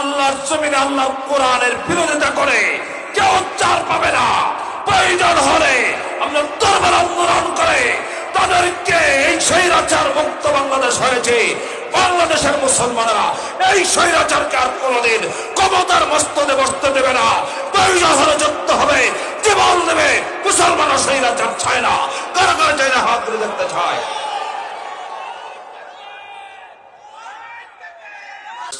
আল্লাহর জমিনে আল্লাহ কোরআনের বিরোধিতা করে, কেউ চার পাবে না। প্রয়োজন হলে আমরা দরবার আন্দোলন করে। তাদেরকে এই স্বৈরাচার মুক্ত বাংলাদেশ হয়েছে। বাংলাদেশের মুসলমানেরা এই স্বৈরাচারকে আর কোনোদিন ক্ষমতার মস্তদে বসতে দেবে না। প্রয়োজন হলে যুক্ত হবে, জীবন দেবে। মুসলমানরা স্বৈরাচার চায় না। কারা কারা চায় না হাত দেখতে চায়।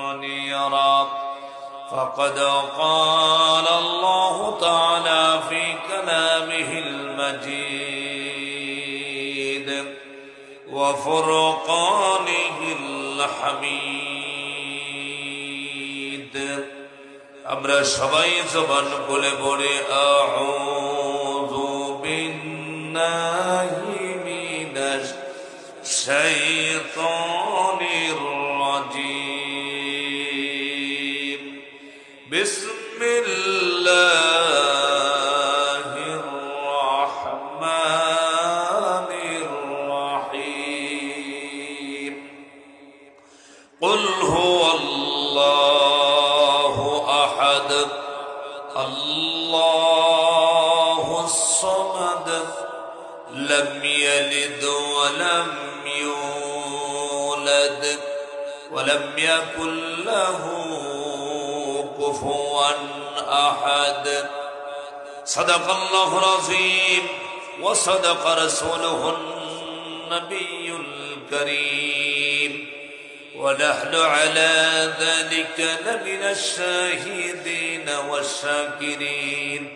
منيرا فقد قال الله تعالى في كلامه المجيد وفرقانه الحميد আমরা সবাই জবান বলে বলে আউযু বিল্লাহি মিনাশ শাইতানির يولد ولم يكن له كفوا أحد. صدق الله العظيم وصدق رسوله النبي الكريم. ونحن على ذلك لمن الشاهدين والشاكرين.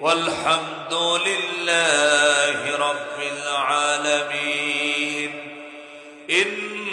والحمد لله رب العالمين.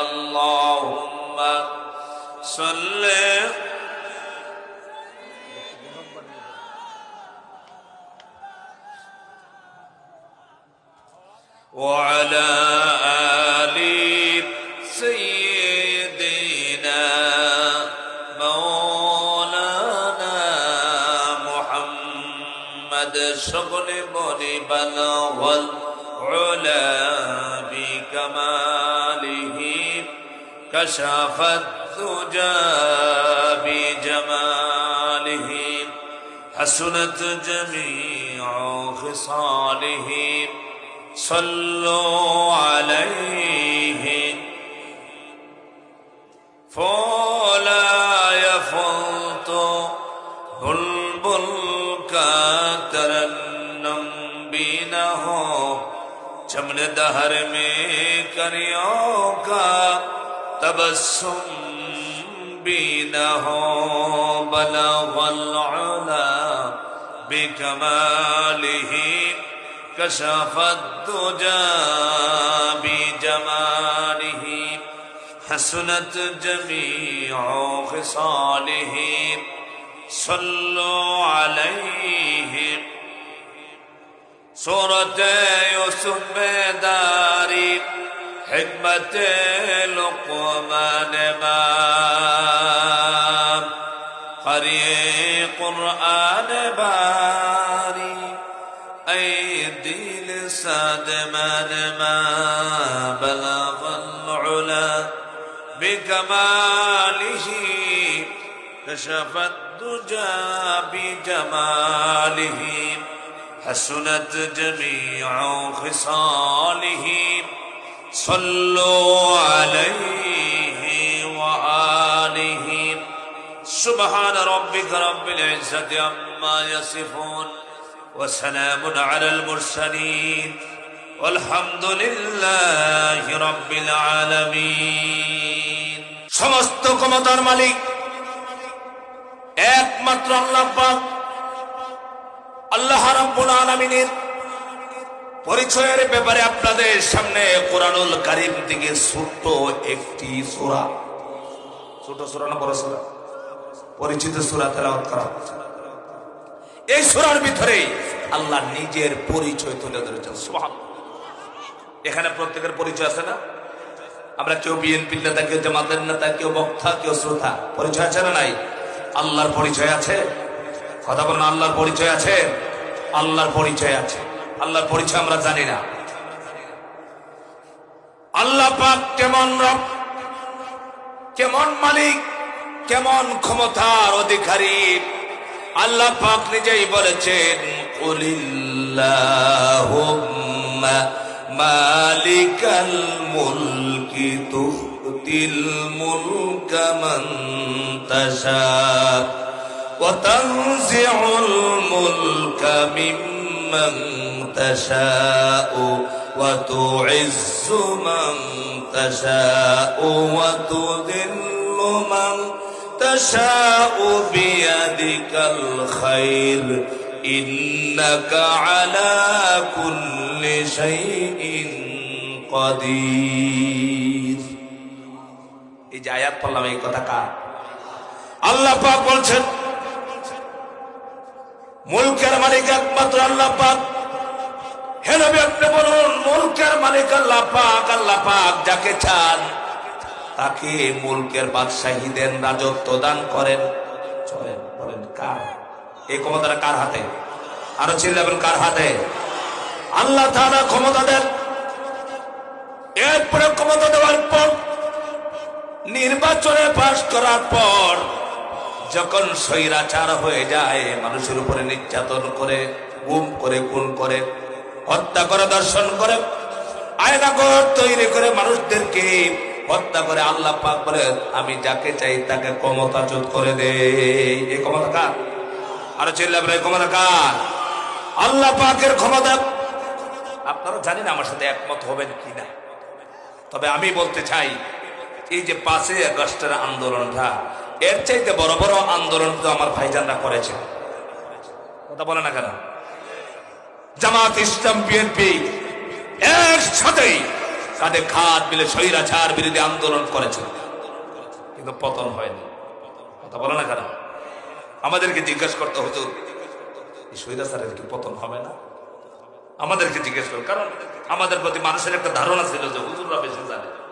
اللهم صل وعلى آل سيدنا مولانا محمد شغل بني بلغ العلا بكماله كشف الدجى بجماله حسنت جميع خصاله. صلوا عليه. فلا يفوت بلبل كترنم بينه. جمل دهر دہر میں کریوں کا تبسم بينه بلغ العلا بكماله كشف الدجى بجماله حسنت جميع خصاله. صلوا عليه. سورة يوسف داري حکمت لقمان مام قری قرآن باری ای دل ساد من ما بلغ العلا. بكماله كشف الدجى بجماله حسنت جميع خصاله. صلوا عليه وآله سبحان ربك رب العزة عما يصفون وسلام على المرسلين والحمد لله رب العالمين সমস্ত ক্ষমতার মালিক একমাত্র আল্লাহ পাক আল্লাহ রাব্বুল আলামিনের পরিচয়ের ব্যাপারে আপনাদের সামনে কোরআনুল কারীম থেকে ছোট্ট একটি সূরা। ছোট সূরা না বড় সূরা? পরিচিত সূরা তেলাওয়াত করা এই সূরার ভিতরে আল্লাহ নিজের পরিচয় তুলে ধরেছেন। এখানে প্রত্যেকের পরিচয় আছে না? আমরা কেউ বিএনপির নেতা, কেউ জামাতের নেতা, কেউ বক্তা, কেউ শ্রোতা। পরিচয় আছে না নাই? আল্লাহর পরিচয় আছে? কথা বলেন, আল্লাহর পরিচয় আছে? আল্লাহর পরিচয় আছে। আল্লাহর পরিচয় আমরা জানি না আল্লাহ পাক কেমন রব কেমন মালিক কেমন ক্ষমতার অধিকারী আল্লাহ পাক নিজেই বলেছেন কুলিল্লাহুম্মা মালিকাল মুলকি তুতিল মুলকা মান তাশা وتنزع الملك ممن تشاء وتعز من تشاء وتذل من تشاء بيدك الخير إنك على كل شيء قدير এই যে আয়াত পড়লাম এই কথা কার আল্লাহ পাক বলছেন মুলকের মালিক একমাত্র আল্লাহ পাক। হে নবী, আপনি বলুন, মুলকের মালিক আল্লাহ পাক আল্লাহ পাক যাকে চান, তাকে মুলকের বাদশাহী দেন রাজত্ব দান করেন। চলেন, বলেন, কার? এই ক্ষমতাটা কার হাতে? আরও চিল্লাবেন কার হাতে? আল্লাহ তাআলা ক্ষমতা দেন। এরপরে ক্ষমতা দেওয়ার পর, নির্বাচনে পাশ করার পর যখন স্বৈরাচার হয়ে যায়, মানুষের উপরে নির্যাতন করে, গুম করে, খুন করে, হত্যা করে, দর্শন করে আয়নাগর তৈরি করে মানুষদেরকে হত্যা করে আল্লাহ পাক বলে, আমি যাকে চাই তাকে ক্ষমতা ক্ষমতাচ্যুত করে দে। এই ক্ষমতা কার? আরও চিল্লাবেন এই ক্ষমতা কার? আল্লাহ পাকের ক্ষমতা। আপনারা জানেন আমার সাথে একমত হবেন কিনা তবে আমি বলতে চাই, এই যে পাঁচই আগস্টের আন্দোলনটা এর চাইতে বড় বড় আন্দোলন তো আমার ভাইজানরা করেছে। কথা বলে না কেন? জামাত ইসলাম বিএনপি একসাথেই কাঁধে খাত মিলে স্বৈরাচার বিরোধী আন্দোলন করেছে। কিন্তু পতন হয়নি। কথা বলে না কেন? আমাদেরকে জিজ্ঞেস করতে হতো স্বৈরাচারের কি পতন হবে না? আমাদেরকে জিজ্ঞেস করো। কারণ আমাদের প্রতি মানুষের একটা ধারণা ছিল যে হুজুররা বেশি জানে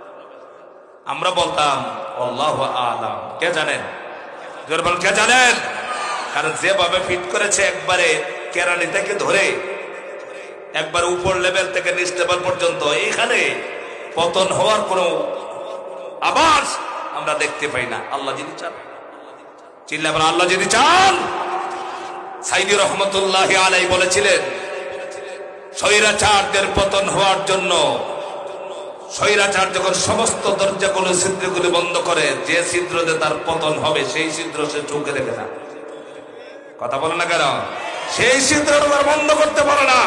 আমরা বলতাম, আল্লাহ আলাম। কে জানেন? জোরে বল কে জানেন? কারণ যেভাবে ফিট করেছে একবারে কেরানি থেকে ধরে, একবার উপর লেভেল থেকে নিচ লেভেল পর্যন্ত, এইখানে পতন হওয়ার কোনো আবাস আমরা দেখতে পাই না। আল্লাহ যদি চান। চিল্লাবার আল্লাহ যদি চান। সাইদি রহমতুল্লাহ আলাই বলেছিলেন, স্বৈরাচারদের পতন হওয়ার জন্য স্বৈরাচার যখন সমস্ত দরজাগুলো, ছিদ্রগুলি বন্ধ করে, যে ছিদ্রতে তার পতন হবে, সেই ছিদ্র সে চোখে দেখে না। কথা বলে না কেন? সেই ছিদ্র তোমার বন্ধ করতে পারে না।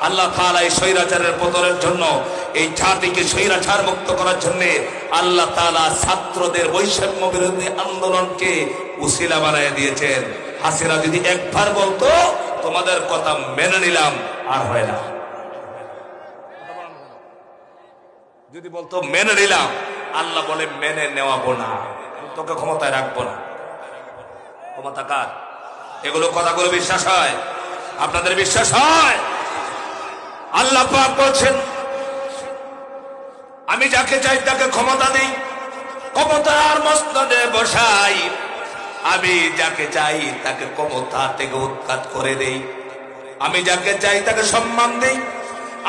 আল্লাহ তাআলা এই স্বৈরাচারের পতনের জন্য, এই জাতিকে স্বৈরাচার মুক্ত করার জন্য আল্লাহ তালা ছাত্রদের বৈষম্য বিরোধী আন্দোলনকে উসিলা বানায় দিয়েছেন। হাসিরা যদি একবার বলতো, তোমাদের কথা মেনে নিলাম, আর হয় না। যদি বলতো, মেনে নিলাম। আল্লাহ বলে, মেনে নেওয়াবো না। তোকে ক্ষমতায় রাখব না। ক্ষমতা কার? এগুলো কথাগুলো বিশ্বাস হয়? আপনাদের বিশ্বাস হয়? আল্লাহ পাক বলছেন, আমি যাকে চাই তাকে ক্ষমতা দিই। ক্ষমতার মস্তদে বসাই। আমি যাকে চাই তাকে ক্ষমতা থেকে উৎখাত করে দেই। আমি যাকে চাই তাকে সম্মান দেই।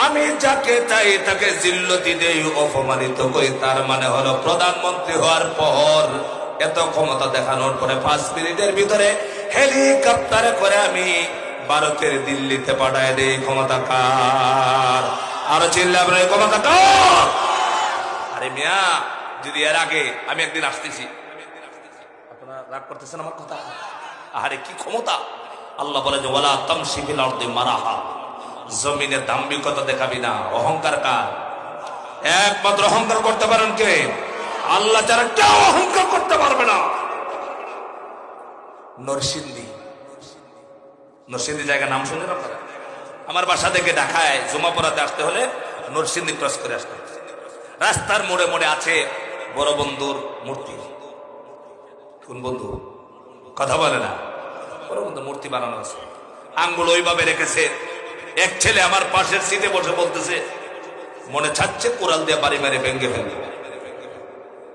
আমি যাকে চাই তাকে জিল্লতি দেই, অপমানিত করি। তার মানে হলো প্রধানমন্ত্রী হওয়ার পর এত ক্ষমতা দেখানোর পরে পাঁচ মিনিটের ভিতরে হেলিকপ্টারে করে আমি ভারতের দিল্লিতে পাঠায় দেই ক্ষমতা কার। আরও চিল্লা আপনার ক্ষমতা কার? আরে মিয়া, যদি এর আগে আমি একদিন আসতেছি। আপনারা রাগ করতেছেন আমার কথা? আরে কি ক্ষমতা? আল্লাহ বলে যে, ওয়ালা তামসিফিল আরদি মারাহা। জমিনে দাম্ভিকতা দেখাবি না, অহংকার কার? একমাত্র অহংকার করতে পারেন কে? আল্লাহ যারা কেউ অহংকার করতে পারবে না। নরসিংদী। নরসিংদী জায়গা নাম শুনলেন আপনারা? আমার বাসা থেকে ঢাকায় জুমাপড়াতে আসতে হলে নরসিংদী ক্রস করে আসতে। রাস্তার মোড়ে মোড়ে আছে বড় বন্ধুর মূর্তি। কোন বন্ধু? কথা বলে না। বড় বন্ধু মূর্তি বানানো আছে। আঙ্গুল ওইভাবে রেখেছে এক ছেলে আমার পাশের সিটে বসে বলতেছে, মনে ছাড়ছে কোরাল দিয়ে বাড়ি মারে ভেঙ্গে ফেলবে।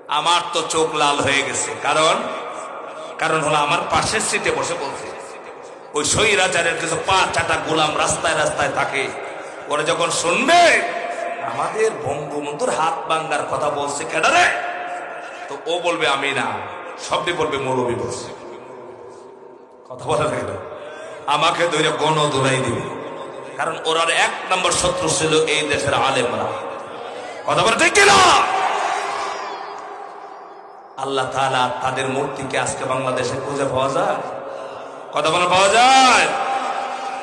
আমার তো চোখ লাল হয়ে গেছে। কারণ? কারণ হলো আমার পাশের সিটে বসে বলছে, ওই সৈরাচারের কিছু পা চাটা গোলাম রাস্তায় রাস্তায় থাকে। ওরা যখন শুনবে, আমাদের বঙ্গবন্ধুর হাত ভাঙ্গার কথা বলছে কেডারে? তো ও বলবে, আমি না। সবটি বলবে, মৌলবী বলছে। কথা বলা আমাকে ধরে গণ দৌড়াই দিবে। কারণ ওরার এক নম্বর শত্রু ছিল এই দেশের আলেমরা। কথা বলে ঠিক কিনা? আল্লাহ তাআলা তাদের মূর্তিকে আজকে বাংলাদেশে খুঁজে পাওয়া যায়। কথা বলে পাওয়া যায়?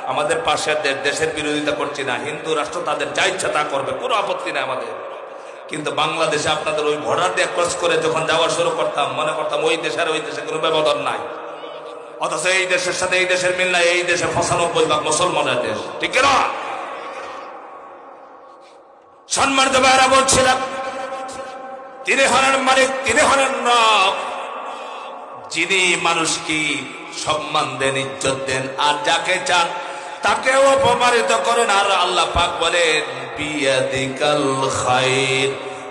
আমাদের পাশের দেশ দেশের বিরোধিতা করছি না। হিন্দু রাষ্ট্র তাদের যা ইচ্ছা তা করবে, কোনো আপত্তি নেই আমাদের। কিন্তু বাংলাদেশে আপনাদের ওই ভোটার দিয়ে ক্রস করে যখন যাওয়া শুরু করতাম, মনে করতাম ওই দেশের ওই দেশে কোনো ব্যবধান নাই। অথচ এই দেশের সাথে এই দেশের মিল নাই, এই দেশে পঁচানব্বই ভাগ মুসলমানের দেশ ঠিক না সম্মানিত ভাইরা বলছিলাম, তিনি হলেন মালিক, তিনি হলেন রব। যিনি মানুষকে সম্মান দেন, ইজ্জত দেন, আর যাকে চান, তাকেও অপমানিত করেন। আর আল্লাহ পাক বলেন, বিয়াদিকাল খাইর।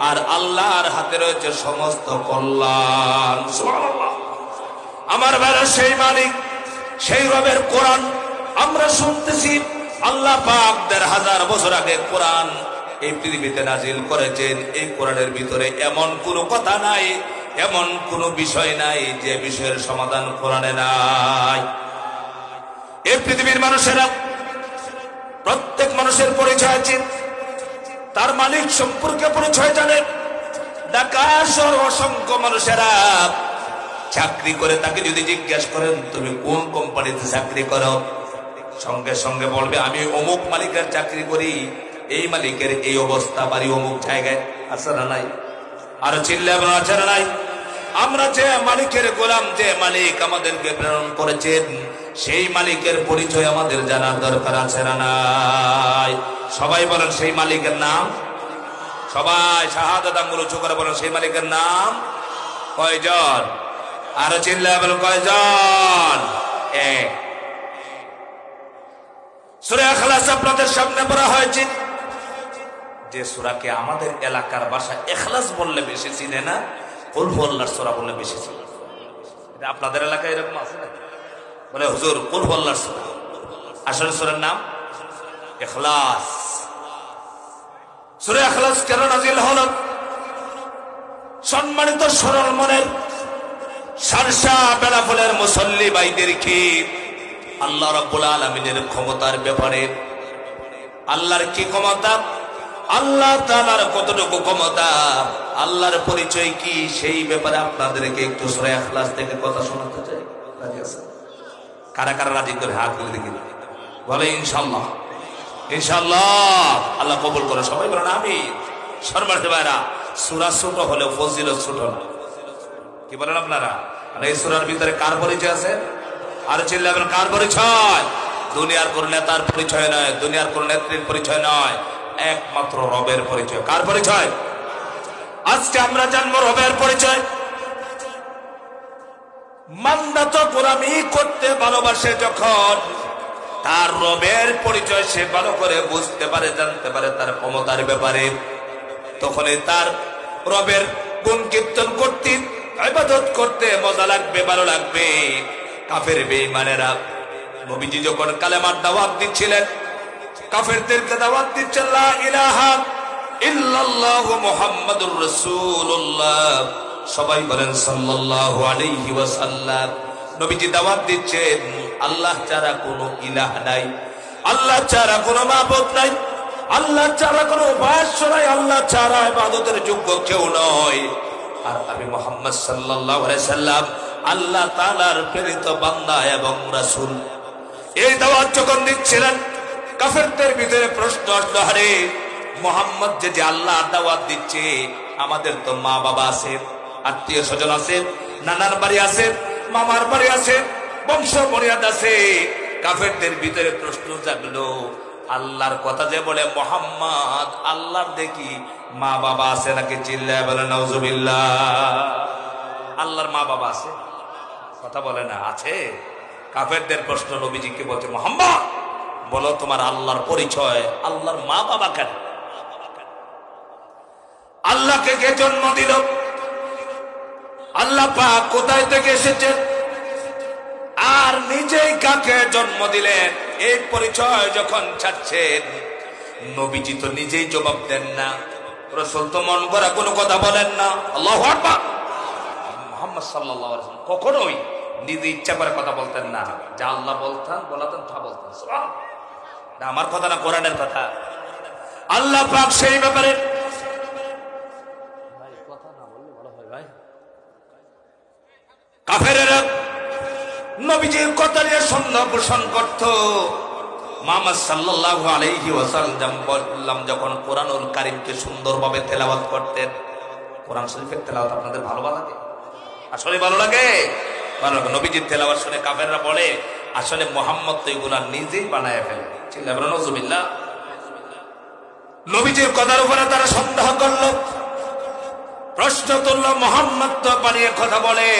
আর আল্লাহর হাতে রয়েছে সমস্ত কল্যাণ। আমার বেলা সেই মালিক, সেই রবের কোরআন। আমরা শুনতেছি, আল্লাহ পাক দেড় হাজার বছর আগে কোরআন এই পৃথিবীতে নাজিল করেছেন। এই কোরআনের ভিতরে এমন কোনো কথা নাই, এমন কোনো বিষয় নাই যে বিষয়ের সমাধান কোরআনে নাই। এই পৃথিবীর মানুষেরা, প্রত্যেক মানুষের পরিচয় আছে। তার মালিক সম্পর্কে পরিচয় জানে। ঢাকা শহর অসংখ্য মানুষেরা চাকরি করে তাকে যদি জিজ্ঞেস করেন, তুমি কোন কোম্পানিতে চাকরি করো? সঙ্গে সঙ্গে বলবে, আমি অমুক মালিকের চাকরি করি। এই মালিকের এই অবস্থা, বাড়ি অমুক জায়গায় আছে না নাই? আরও আপনার আছে না নাই? আমরা যে মালিকের গোলাম, যে মালিক আমাদেরকে প্রেরণ করেছেন, সেই মালিকের পরিচয় আমাদের জানার দরকার আছে না নাই? সবাই বলেন, সেই মালিকের নাম? সবাই শাহাদাত আঙ্গুল উঁচু করে বলেন, সেই মালিকের নাম? কয়জন? আরও চিল্লা বলেন কয়জন? এক সুরে এখলাস আপনাদের সামনে পড়া হয়েছে। যে সুরাকে আমাদের এলাকার ভাষা এখলাস বললে বেশি চিনে না কুলফল্লার সুরা বললে বেশি চিনে। এটা আপনাদের এলাকায় এরকম আছে না? বলে, হুজুর কুলফল্লার সুরা। আসলে সুরের নাম এখলাস সুরে এখলাস কেন নাজিল হল? সম্মানিত সরল মনের সারসা বেলা ফুলের মুসল্লি বাইদেরকে আল্লাহ রাব্বুল আলমিনের ক্ষমতার ব্যাপারে। আল্লাহর কি ক্ষমতা? আল্লাহ তাআলার কতটুকু ক্ষমতা? আল্লাহর পরিচয় কি? সেই ব্যাপারে আপনাদেরকে একটু সূরা ইখলাস থেকে কথা শোনাতে চাই। কারা কারা রাজি করে হাত তুলে দেখি বলে ইনশাল্লাহ ইনশাল্লাহ আল্লাহ কবুল করে সবাই বলেন আমি শর্মার্থে ভাইরা, সুরা ছোট হলেও ফজিল ছোট না। কি বলেন আপনারা? আর এই সুরার ভিতরে কার পরিচয় আছে? আর চিল্লাবেন কার পরিচয়? দুনিয়ার কোন নেতার পরিচয় নয়, দুনিয়ার কোন নেত্রীর পরিচয় নয়, একমাত্র রবের পরিচয়। কার পরিচয়? আজকে আমরা জানব রবের পরিচয়। মান্দা তো গোলামি করতে ভালোবাসে যখন, তার রবের পরিচয় সে ভালো করে বুঝতে পারে, জানতে পারে তার ক্ষমতার ব্যাপারে। তখনই তার রবের গুণ কীর্তন করতে ইবাদত করতে মজা লাগবে, ভালো লাগবে। কাফের বেঈমানেরা নবীজি যখন কালেমার দাওয়াত দিচ্ছিলেন, কাফেরদেরকে দাওয়াত দিচ্ছেন, লা ইলাহা ইল্লাল্লাহু মুহাম্মাদুর রাসূলুল্লাহ। সবাই বলেন, সাল্লাল্লাহু আলাইহি ওয়াসাল্লাম। নবীজি দাওয়াত দিচ্ছেন, আল্লাহ ছাড়া কোনো ইলাহ নাই, আল্লাহ ছাড়া কোনো মাবুদ নাই, আল্লাহ ছাড়া কোনো উপাস্য নাই, আল্লাহ ছাড়া ইবাদতের যোগ্য কেউ নয়। আর আমি মোহাম্মদ সাল্লাম আল্লাহ তাআলার প্রেরিত বান্দা এবং রাসূল। এই দাওয়াত যখন দিচ্ছিলেন, কাফেরদের ভিতরে প্রশ্ন আসলো হারে মোহাম্মদ যে যে আল্লাহ দাওয়াত দিচ্ছে, আমাদের তো মা বাবা আছে আত্মীয় স্বজন আছে, নানার বাড়ি আছে, মামার বাড়ি আছে, বংশ মর্যাদা আছে। কাফেরদের ভিতরে প্রশ্ন জাগলো, আল্লাহর কথা যে বলে, মোহাম্মদ, আল্লাহর দেখি মা বাবা আছে নাকি চিল্লায় বলে নজুবিল্লাহ আল্লাহর মা বাবা আছে? কথা বলে না, আছে। কাফেরদের প্রশ্ন, নবীজিকে বলছে, মোহাম্মদ, বলো তোমার আল্লাহর পরিচয়। আল্লাহর মা বাবা কেন? আল্লাহকে কে জন্ম দিল? আল্লাহ পাক কোথায় থেকে এসেছেন? আর নিজেই কাকে জন্ম দিলেন? এই পরিচয় যখন ছাড়ছেন, নবীজি তো নিজেই জবাব দেন না। রসুল তো মন করা কোনো কথা বলেন না। আল্লাহ মোহাম্মদ সাল্লাহ কখনোই নিজে ইচ্ছা করে কথা বলতেন না। যা আল্লাহ বলতেন, বলাতেন, তা বলতেন। আমার কথা না কোরআনের কথা। আল্লাহ পাক সেই ব্যাপারে কাফেরেরা নবীজির কথা নিয়ে সন্দেহ পোষণ করত। মোহাম্মদ সাল্লাল্লাহু আলাইহি ওয়াসাল্লাম যখন কোরআনুল কারিমকে সুন্দরভাবে তেলাওয়াত করতেন, কোরআন শরীফের তেলাওয়াত আপনাদের ভালো লাগে? আসলে ভালো লাগে? ভালো নবীজির তেলাওয়াত শুনে কাফেররা বলে, আসলে মোহাম্মদ তো নিজেই বানায় ফেলে। নজুবিল্লাহ। নবীজির কথার উপরে তারা সন্দেহ করল। প্রশ্ন তুলল, মোহাম্মদ তো বানিয়ে কথা বলে।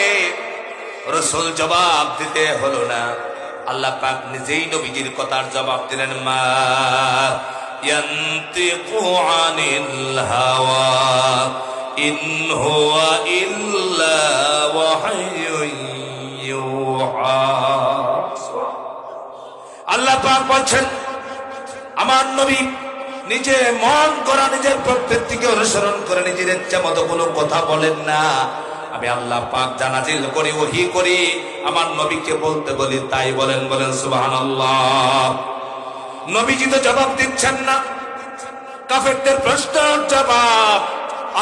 রসুল জবাব দিতে হলো না। আল্লাহ পাক নিজেই নবীজির কথার জবাব দিলেন, মা ইন হুয়া ইল্লা ওয়াহয়ুন ইউহা। আল্লাহ পাক বলছেন, আমার নবী নিজে মন করা নিজের প্রত্যেকটিকে অনুসরণ করে নিজের ইচ্ছা মতো কোনো কথা বলেন না। আমি আল্লাহ পাক জানাজিল করি, ওহি করি, আমার নবীকে বলতে বলি, তাই বলেন বলেন সুবাহান নবীজি তো জবাব দিচ্ছেন না। কাফেরদের প্রশ্ন জবাব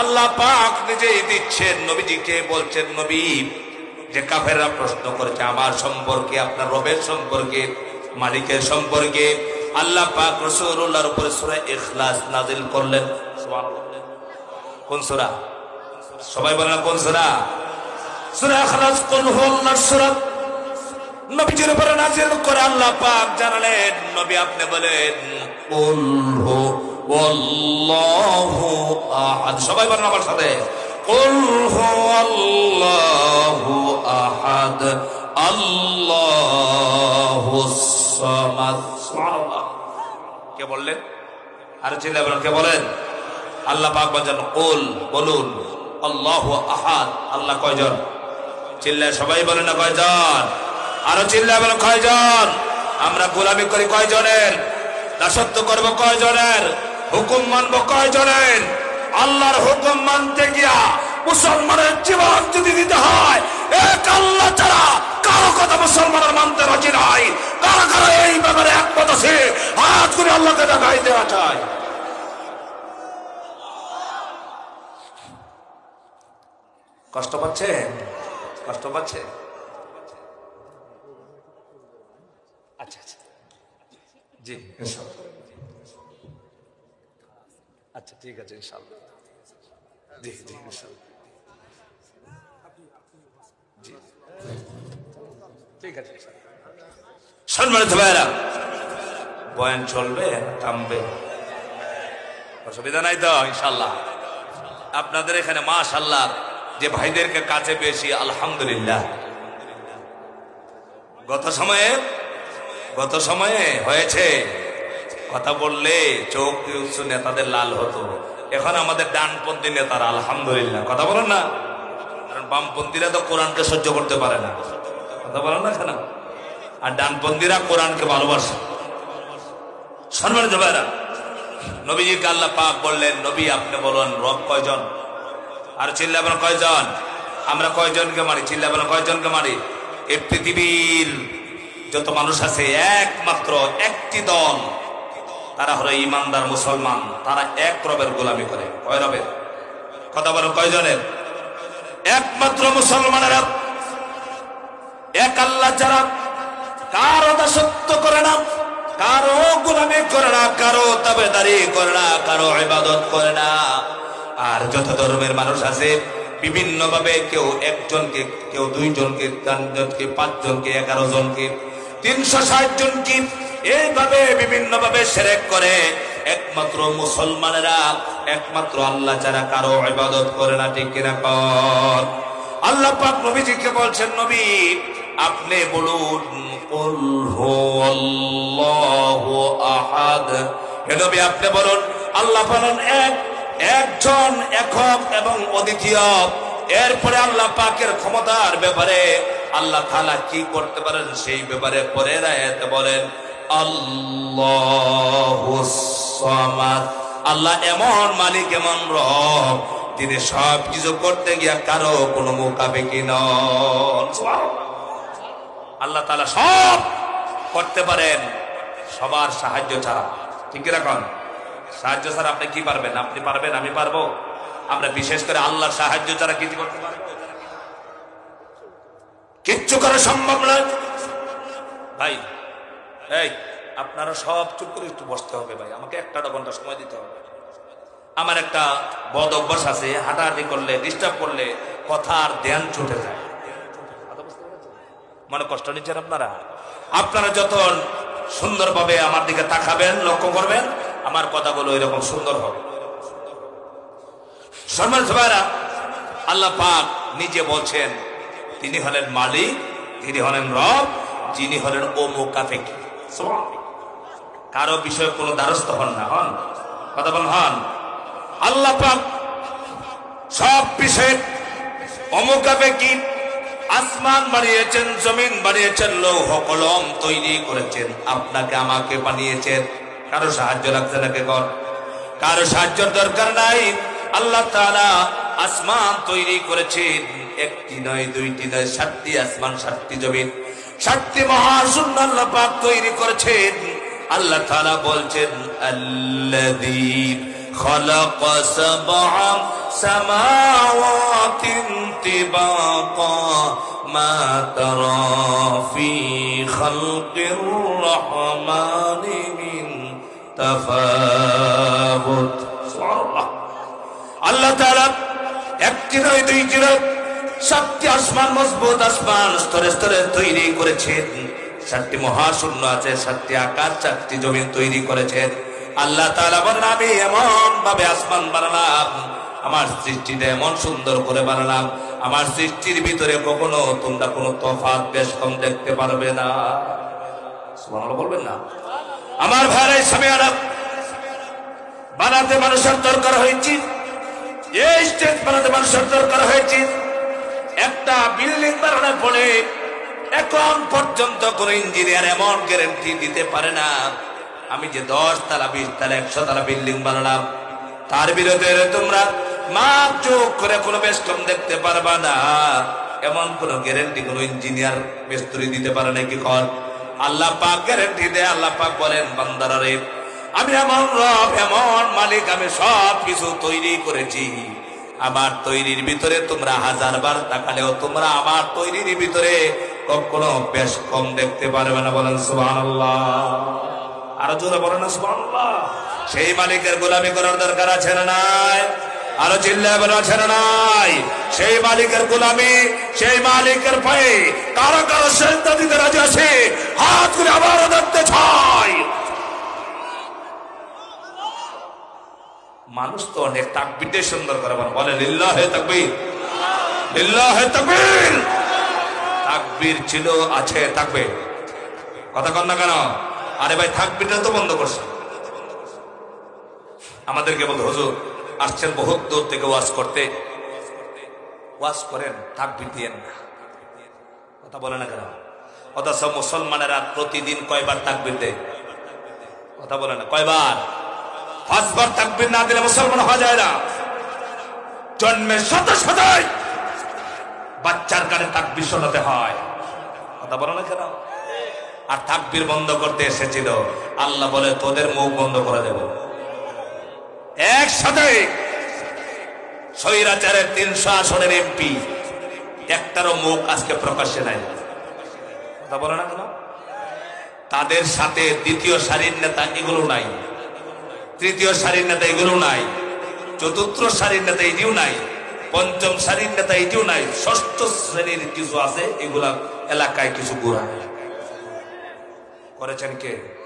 আল্লাহ পাক নিজেই দিচ্ছেন। নবীজিকে বলছেন, নবী, যে কাফেররা প্রশ্ন করেছে, আমার সম্পর্কে, আপনার রবের সম্পর্কে, মালিকের সম্পর্কে, আল্লাহ পাক রসুল্লাহর উপরে সূরা ইখলাস নাজিল করলেন। কোন সূরা? সবাই বলেন কোন সূরা? সুরা ইখলাস কোন হুয়াল্লাহর সূরা? নবীজির উপরে নাজিল করে আল্লাহ পাক জানালেন, নবী আপনি বলেন, কুল হু ওয়াল্লাহু আহাদ। সবাই বলেন আমার সাথে, কুল হু আল্লাহু আহাদ। আল্লাহু সামাদ। সুবহানাল্লাহ। কে বললেন? আর চিল্লা বলেন, কে বলেন? আল্লাহ পাক বলেন, কুল, বলুন। আল্লাহু আহাদ। আল্লাহ কয়জন? চিল্লায় সবাই বলেন না কয়জন? আরও চিল্লা বলেন কয়জন? আমরা গোলামি করি কয়জনের? দাসত্ব করব কয়জনের? হুকুম মানবো কয়জনের? আল্লাহর হুকুম মানতে গিয়া মুসলমানের জীবন যদি দিতে হয়, এক আল্লাহ ছাড়া কারও কথা মুসলমানের মানতে রাজি নাই। কারা কারা এই ব্যাপারে একমত আছে। হাত করে আল্লাহকে দেখাই দেওয়া চায়। কষ্ট পাচ্ছেন কষ্ট পাচ্ছে? আচ্ছা আচ্ছা। জি আচ্ছা ঠিক আছে, ইনশাল্লাহ। ঠিক আছে সম্মানিত ভাইরা বয়ান চলবে, থামবে। অসুবিধা নাই তো, ইনশাল্লাহ। আপনাদের এখানে মা মাশাল্লাহ যে ভাইদেরকে কাছে পেয়েছি, আলহামদুলিল্লাহ। গত সময়ে গত সময়ে হয়েছে। কথা বললে চোখ উৎসু নেতাদের লাল হতো। এখন আমাদের ডানপন্থী নেতারা, আলহামদুলিল্লাহ। কথা বলেন না। কারণ বামপন্থীরা তো কোরআনকে সহ্য করতে পারে না। কথা বলেন না কেন? আর ডানপন্থীরা কোরআনকে ভালোবাসে। সম্মানিত ভাইরা নবীজিকে আল্লাহ পাক বললেন, নবী, আপনি বলুন, রব কয়জন? আর চিল্লা চিল্লাবেন কয়জন? আমরা কয়জনকে মারি? চিল্লা চিল্লাবেন কয়জনকে মারি? এই পৃথিবীর যত মানুষ আছে, একমাত্র একটি দল। তারা হলো ইমানদার মুসলমান। তারা এক রবের গোলামি করে। কয় রবের? কথা বলেন কয়জনের? একমাত্র মুসলমানেরা। এক আল্লাহ যারা কারও দাসত্ব করে না, কারও গোলামি করে না, কারও তবে তাবেদারি করে না, কারও ইবাদত করে না। আর যত ধর্মের মানুষ আছে বিভিন্ন ভাবে কেউ একজনকে, কেউ দুইজনকে, তিনজনকে, পাঁচজনকে এগারো জনকে তিনশো ষাট জনকে এইভাবে বিভিন্ন ভাবে সেরেক করে। একমাত্র মুসলমানেরা, একমাত্র আল্লাহ ছাড়া কারও ইবাদত করে না, ঠিক কিনা কর? আল্লাহ পাক নবীজিকে বলছেন, নবী, আপনি বলুন আহাদ। হে নবী, আপনি বলুন, আল্লাহ বলেন, এক একজন, একক এবং অদ্বিতীয়। এরপরে আল্লাহ পাকের ক্ষমতার ব্যাপারে আল্লাহ তালা কি করতে পারেন সেই ব্যাপারে পরে রায়তে বলেন আল্লাহুস সামাদ। আল্লাহ এমন মালিক, এমন রব তিনি সব কিছু করতে গিয়া কারও কোনো মোকাবেকি নন। আল্লাহ তালা সব করতে পারেন, সবার সাহায্য ছাড়া ঠিক রাখুন সাহায্য ছাড়া আপনি কি পারবেন? আপনি পারবেন, আমি পারব। আমরা বিশেষ করে আল্লাহর সাহায্য ছাড়া কিছু করতে পারব কিচ্ছু করা সম্ভব নয়। ভাই, এই, আপনারা সব চুপ করে একটু বসতে হবে ভাই। আমাকে একটা ঘণ্টা সময় দিতে হবে। আমার একটা বদ অভ্যাস আছে, হাঁটাহাঁটি করলে ডিস্টার্ব করলে কথার ধ্যান ছুটে যায়। মনে কষ্ট নিচ্ছেন আপনারা? আপনারা যত সুন্দরভাবে আমার দিকে তাকাবেন, লক্ষ্য করবেন আমার কথাগুলো এরকম সুন্দর হবে। সম্মান সবাইরা আল্লাহ পাক নিজে বলছেন, তিনি হলেন মালিক, তিনি হলেন রব, যিনি হলেন ও মোকাফেক কারও বিষয়ে কোনো দ্বারস্থ হন না, হন? কথা বলেন, হন? আল্লাহ পাক সব বিষয়ে অমুকাবেকি আসমান বানিয়েছেন, জমিন বানিয়েছেন, লৌহ কলম তৈরি করেছেন, আপনাকে আমাকে বানিয়েছেন। কারো সাহায্য লাগছে নাকি কর কারো সাহায্যের দরকার নাই আল্লাহ তাআলা আসমান তৈরি করেছেন একটি নয় দুইটি নয় সাতটি আসমান সাতটি জমিন সাতটি মহাশূন্য আল্লাহ পাক তৈরি করেছেন আল্লাহ তাআলা বলছেন আল্লাযী خلق سبع سماوات طباقا ما ترى في خلق الرحمن من আল্লাহ একটি নয়, দুইটি নয়, সাতটি আসমান, মজবুত আসমান স্তরে স্তরে তৈরি করেছেন। সাতটি মহাশূন্য আছে, সাতটি আকাশ, চারটি জমিন তৈরি করেছেন। আল্লাহ তাআলা বলেন, আমি এমন ভাবে আসমান বানালাম, আমার সৃষ্টিটা এমন সুন্দর করে বানালাম, আমার সৃষ্টির ভিতরে কখনো তোমরা কোনো তফাৎ বেশ কম দেখতে পারবে না। বলবেন না? আমার ভাইরাই সামনে আলাপ বানাতে মানুষের দরকার হয়েছে। এই স্টেজ বানাতে মানুষের দরকার হয়েছে। একটা বিল্ডিং বানানোর পরে এখন পর্যন্ত কোন ইঞ্জিনিয়ার এমন গ্যারেন্টি দিতে পারে না। আমি যে দশ তালা বিশ তালা একশো তালা বিল্ডিং বানালাম, তার বিরুদ্ধে তোমরা মাপ চোখ করে কোনো বেশ কম দেখতে পারবা না। এমন কোন গ্যারেন্টি কোন ইঞ্জিনিয়ার মিস্ত্রি দিতে পারে নাকি কর? আল্লাহ পাক গ্যারেন্টি দেয়, আল্লাহ পাক বলেন, বান্দারা রে, আমি এমন রব, এমন মালিক, আমি সব কিছু তৈরি করেছি। আমার তৈরির ভিতরে তোমরা হাজার বার তাকালেও তোমরা আমার তৈরির ভিতরে কখনো বেশ কম দেখতে পারবে না, বলেন সুবহানাল্লাহ। আরও জোরে বলেন সুবহানাল্লাহ। সেই মালিকের গোলামি করার দরকার আছে না নাই? আরও চিল্লা নাই? সেই মালিকের গোলামি, সেই মালিকের পায়ে কারও কারও সেজদা দিতে রাজি আছে। হাত করে আবারও দেখতে ছয় মানুষ তো অনেক তাকবিদে সুন্দর করে বলে। লিল্লাহ হে তাকবির। লিল্লাহ হে তাকবির। তাকবির ছিল, আছে, থাকবে। কথা কন না কেন? আরে ভাই থাকবিটা তো বন্ধ করছে। আমাদেরকে বলতো, হুজুর আসছেন বহুত দূর থেকে ওয়াজ করতে। ওয়াজ করেন তাকবীর দিয়েন না। কথা বলে না কেন? অথচ মুসলমানেরা প্রতিদিন কয়বার তাকবীর দেয়? কথা বলে না। কয়বার? পাঁচবার তাকবীর না দিলে মুসলমান হওয়া যায় না। জন্মের সাথে সাথে বাচ্চার কানে তাকবীর শোনাতে হয়। কথা বলো না কেন? আর তাকবীর বন্ধ করতে এসেছিল। আল্লাহ বলে, তোদের মুখ বন্ধ করে দেব। একসাথে স্বৈরাচারের তিনশো আসনের এমপি একটারও মুখ আজকে প্রকাশ্যে নাই। কথা বলো না কেন? তাদের সাথে দ্বিতীয় সারির নেতা এগুলো নাই। তৃতীয় সারির নেতা এগুলো নাই। চতুর্থ সারির নেতা এটিও নাই। পঞ্চম সারির নেতা এটিও নাই। ষষ্ঠ শ্রেণির কিছু আছে, এগুলা এলাকায় কিছু গুড়া করেছেন কে?